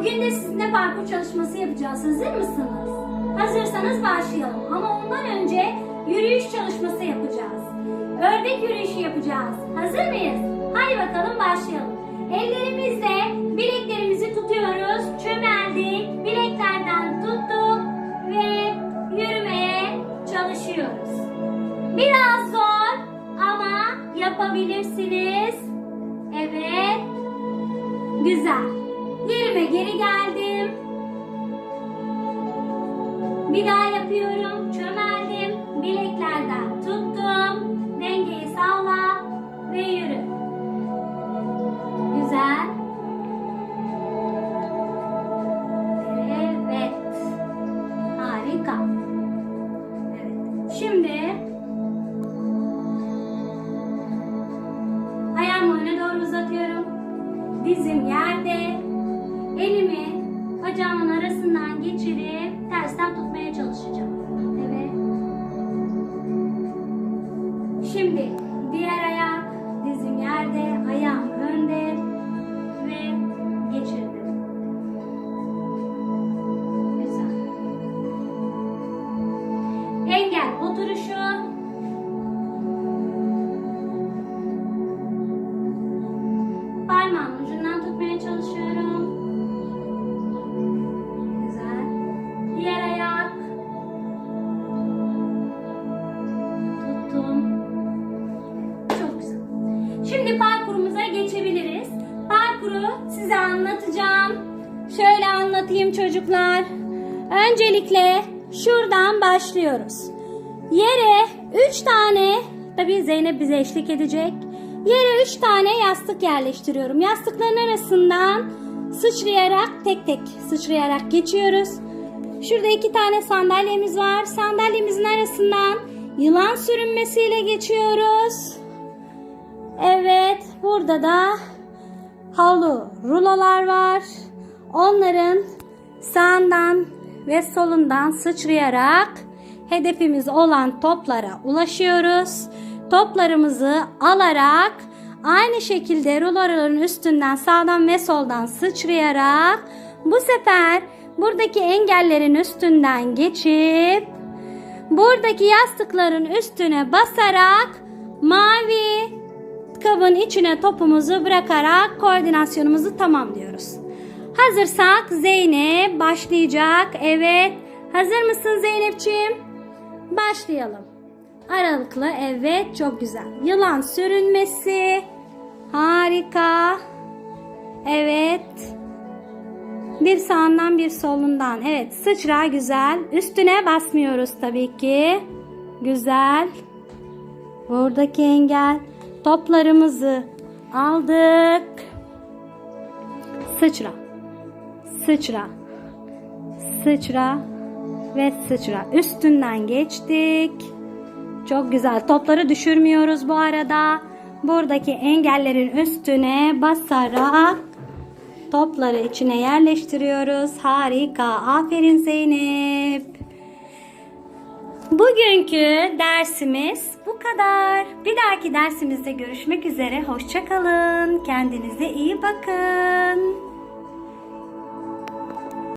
Bugün de sizinle parkur çalışması yapacağız. Hazır mısınız? Hazırsanız başlayalım. Ama ondan önce yürüyüş çalışması yapacağız. Ördek yürüyüşü yapacağız. Hazır mıyız? Hadi bakalım başlayalım. Ellerimizle bileklerimizi tutuyoruz. Çömeldik. Bileklerden tuttuk ve yürümeye çalışıyoruz. Biraz zor ama yapabilirsiniz. Evet. Güzel. Yerime geri geldim. Bir daha yapıyorum. Çömeldim. Bileklerden tuttum. Dengeyi sağla ve yürü. Güzel. Evet. Harika. Şimdi ayağımı doğru uzatıyorum. Dizim yerde. Elimi bacağımın arasından geçirip tersten tutmaya çalışacağım. Evet. Şimdi diğer ayak dizim yerde, ayağım önde anlatayım çocuklar. Öncelikle şuradan başlıyoruz. Yere 3 tane, tabii Zeynep bize eşlik edecek. Yere 3 tane yastık yerleştiriyorum. Yastıkların arasından sıçrayarak tek tek sıçrayarak geçiyoruz. Şurada iki tane sandalyemiz var. Sandalyemizin arasından yılan sürünmesiyle geçiyoruz. Evet, burada da havlu rulolar var. Onların sağından ve solundan sıçrayarak hedefimiz olan toplara ulaşıyoruz. Toplarımızı alarak aynı şekilde ruloların üstünden sağdan ve soldan sıçrayarak bu sefer buradaki engellerin üstünden geçip buradaki yastıkların üstüne basarak mavi kabın içine topumuzu bırakarak koordinasyonumuzu tamamlıyoruz. Hazırsak Zeynep başlayacak. Evet. Hazır mısın Zeynep'ciğim? Başlayalım. Aralıklı evet çok güzel. Yılan sürünmesi. Harika. Evet. Bir sağından bir solundan. Evet sıçra güzel. Üstüne basmıyoruz tabii ki. Güzel. Buradaki engel. Toplarımızı aldık. Sıçra. Sıçra. Sıçra ve sıçra. Üstünden geçtik. Çok güzel. Topları düşürmüyoruz bu arada. Buradaki engellerin üstüne basarak topları içine yerleştiriyoruz. Harika. Aferin Zeynep. Bugünkü dersimiz bu kadar. Bir dahaki dersimizde görüşmek üzere. Hoşçakalın. Kendinize iyi bakın.